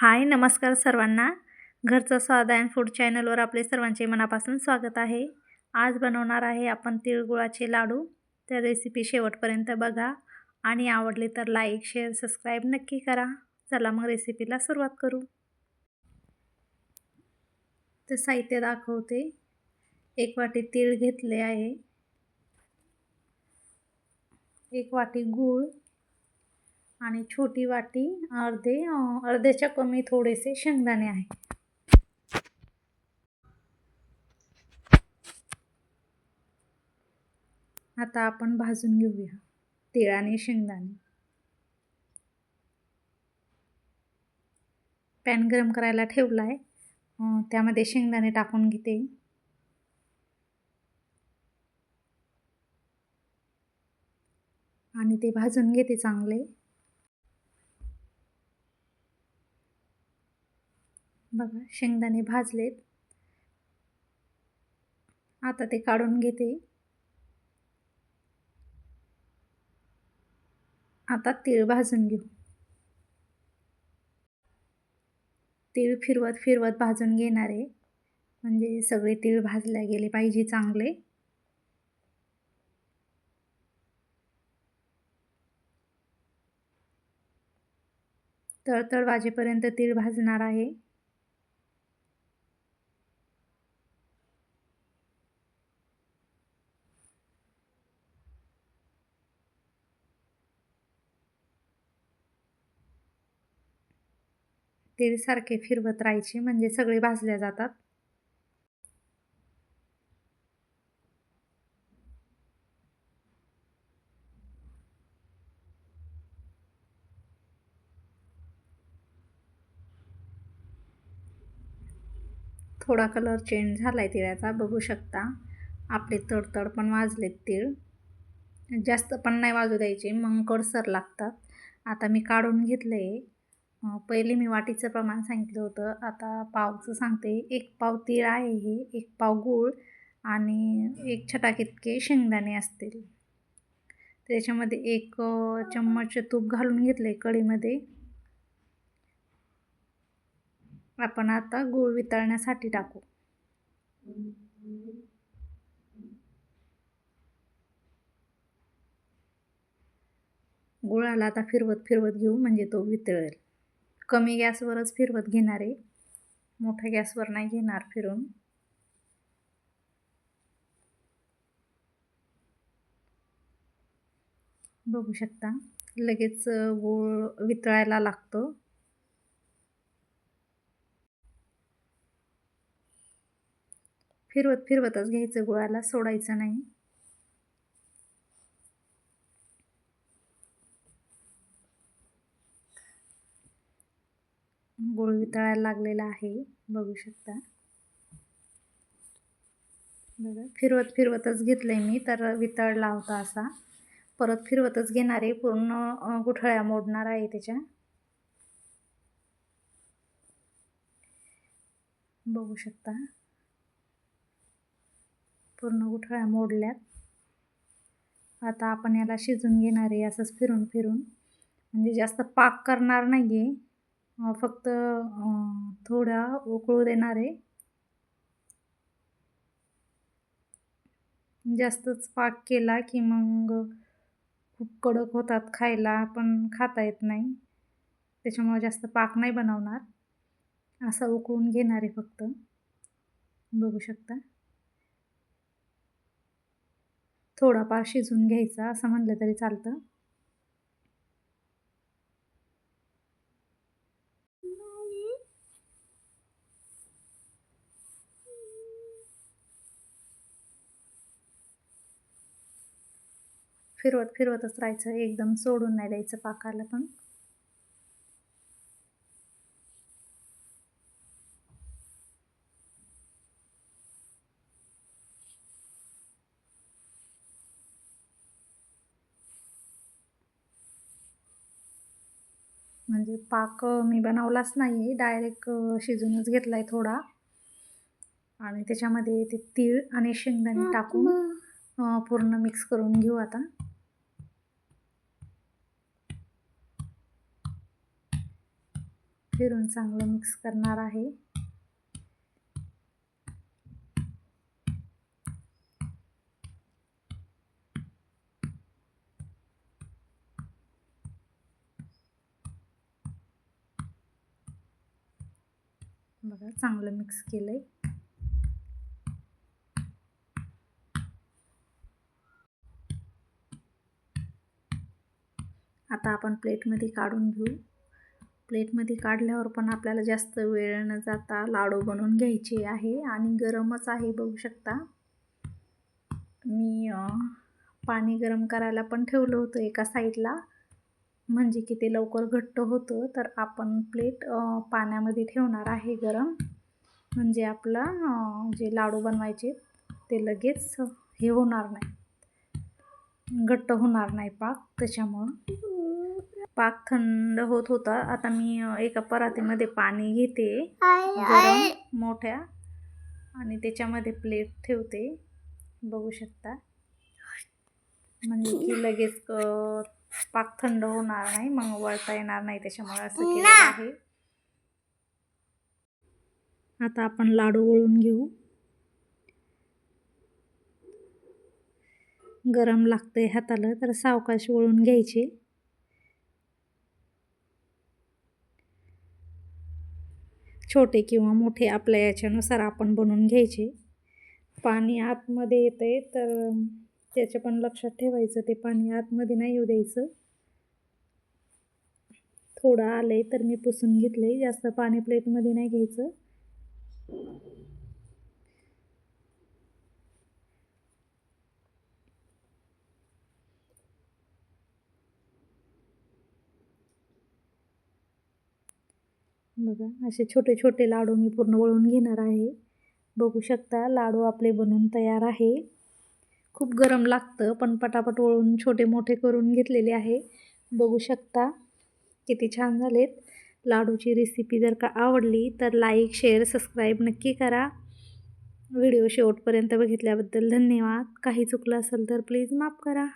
हाय नमस्कार सर्वांना. घरचं स्वाद अँड फूड चॅनलवर आपले सर्वांचे मनापासून स्वागत आहे. आज बनवणार आहे आपण तिळगुळाचे लाडू. त्या रेसिपी शेवटपर्यंत बघा. आणि आवडले तर लाईक शेअर सबस्क्राईब नक्की करा. चला मग रेसिपीला सुरुवात करू. ते साहित्य दाखवते. एक वाटी तीळ घेतले आहे. एक वाटी गूळ. आणि छोटी वाटी अर्धे अर्ध्याच्या कमी थोडेसे शेंगदाणे आहे. आता आपण भाजून घेऊया. तीळ आणि शेंगदाणे. पॅन गरम करायला ठेवला आहे त्यामध्ये शेंगदाणे टाकून घेते. आणि ते भाजून घेते चांगले. बघा शेंगदाणे भाजलेत. आता ते काढून घेते. आता तीळ भाजून घेऊ. तीळ फिरवत फिरवत भाजून घेणार आहे. म्हणजे सगळे तीळ भाजले गेले पाहिजे चांगले. तळतळ वाजेपर्यंत तीळ भाजणार आहे. सारखे फिरवत राहायचे म्हणजे सगळे भाजल्या जातात. थोडा कलर चेंज झाला आहे तिळाचा बघू शकता. आपले तडतड पण वाजलेत तीळ. जास्त पण नाही वाजू द्यायचे मग कडसर लागतात. आता मी काढून घेतलं आहे पहिले मी वाटीचं प्रमाण सांगितलं होतं. आता पावचं सांगते. एक पाव तीळ आहे हे एक पाव गूळ आणि एक छटाक इतके शेंगदाणे असतील. त्याच्यामध्ये एक चम्मच तूप घालून घेतले कढीमध्ये. आपण आता गूळ वितळण्यासाठी टाकू. गुळाला आता फिरवत फिरवत घेऊ म्हणजे तो वितळेल. कमी गॅसवरच फिरवत घेणार आहे. मोठ्या गॅसवर नाही घेणार फिरून. बघू शकता. लगेच गोळ वितळायला लागतो. फिरवत फिरवतच घ्यायचं गुळाला सोडायचं नाही. गुळ वितळायला लागलेला आहे. बघू शकता. बघा फिरवत फिरवतच घेतलं आहे मी तर वितळला होता असा. परत फिरवतच घेणार आहे पूर्ण गुठळ्या मोडणार आहे त्याच्या. बघू शकता. पूर्ण गुठळ्या मोडल्यात. आता आपण याला शिजून घेणार आहे असंच फिरून फिरून. म्हणजे जास्त पाक करणार नाही आहे फक्त थोडा उकळू देणार आहे. जास्तच पाक केला की मग खूप कडक होतात खायला पण खाता येत नाही. त्याच्यामुळे जास्त पाक नाही बनवणार. असा उकळून घेणार आहे फक्त. बघू शकता. थोडाफार शिजून घ्यायचा असं म्हणलं तरी चालतं. फिरवत फिरवतच राहायचं एकदम सोडून नाही द्यायचं पाकाला पण. म्हणजे पाक मी बनवलाच नाही डायरेक्ट शिजूनच घेतला आहे थोडा. आणि त्याच्यामध्ये ते तीळ आणि शेंगदाणे टाकून पूर्ण मिक्स करून घेऊ आता. फिरून चांगलं मिक्स करणार आहे. बघा चांगलं मिक्स केलं आहे आता आपण प्लेटमध्ये काढून घेऊ. प्लेटमध्ये काढल्यावर पण आपल्याला जास्त वेळ न जाता लाडू बनवून घ्यायचे आहे आणि गरमच आहे बघू शकता. मी पाणी गरम करायला पण ठेवलं होतं एका साईडला. म्हणजे की ते लवकर घट्ट होतं तर आपण प्लेट पाण्यामध्ये ठेवणार आहे गरम. म्हणजे आपला जे लाडू बनवायचे ते लगेच हे होणार नाही. घट्ट होणार नाही पाक त्याच्यामुळं. पाक थंड होत होता. आता मी एका परातीमध्ये पाणी घेते. गरम मोठ्या. आणि त्याच्यामध्ये प्लेट ठेवते. बघू शकता. म्हणजे की लगेच पाक थंड होणार नाही मग वळता येणार नाही. त्याच्यामुळे असं केलं आहे. आता आपण लाडू वळून घेऊ. गरम लागते हाताला तर सावकाश वळून घ्यायचे. छोटे किंवा मोठे आपल्या याच्यानुसार आपण बनवून घ्यायचे. पाणी आतमध्ये येते तर त्याचं पण लक्षात ठेवायचं ते पाणी आतमध्ये नाही येऊ द्यायचं. थोडं आलं आहे तर मी पुसून घेतलं आहे जास्त पाणी प्लेटमध्ये नाही घ्यायचं. बघा असे छोटे छोटे लाडू मी पूर्ण वळून घेणार आहे. बघू शकता लाडू आपले बनवून तयार आहे. खूप गरम लागतं पण पटापट वळून छोटे मोठे करून घेतलेले आहे. बघू शकता किती छान झालेत. लाडूची रेसिपी जर का आवडली तर लाईक शेअर सबस्क्राईब नक्की करा. व्हिडिओ शेवटपर्यंत बघितल्याबद्दल धन्यवाद. काही चुकलं असेल तर प्लीज माफ करा.